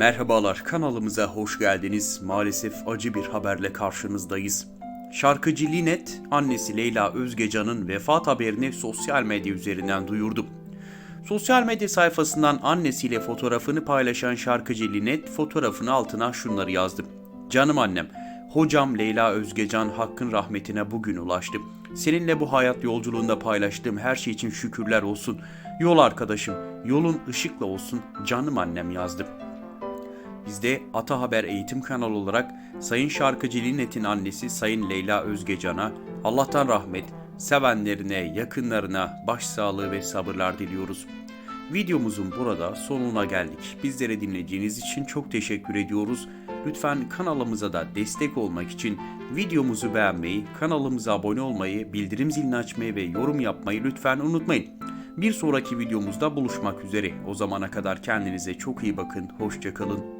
Merhabalar kanalımıza hoş geldiniz. Maalesef acı bir haberle karşınızdayız. Şarkıcı Linet, annesi Leyla Özgecan'ın vefat haberini sosyal medya üzerinden duyurdu. Sosyal medya sayfasından annesiyle fotoğrafını paylaşan şarkıcı Linet fotoğrafın altına şunları yazdı. Canım annem, hocam Leyla Özgecan hakkın rahmetine bugün ulaştı. Seninle bu hayat yolculuğunda paylaştığım her şey için şükürler olsun. Yol arkadaşım, yolun ışıkla olsun canım annem yazdı. Biz de Ata Haber Eğitim kanalı olarak Sayın Şarkıcı Linet'in annesi Sayın Leyla Özgecan'a Allah'tan rahmet, sevenlerine, yakınlarına başsağlığı ve sabırlar diliyoruz. Videomuzun burada sonuna geldik. Bizlere dinlediğiniz için çok teşekkür ediyoruz. Lütfen kanalımıza da destek olmak için videomuzu beğenmeyi, kanalımıza abone olmayı, bildirim zilini açmayı ve yorum yapmayı lütfen unutmayın. Bir sonraki videomuzda buluşmak üzere. O zamana kadar kendinize çok iyi bakın. Hoşçakalın.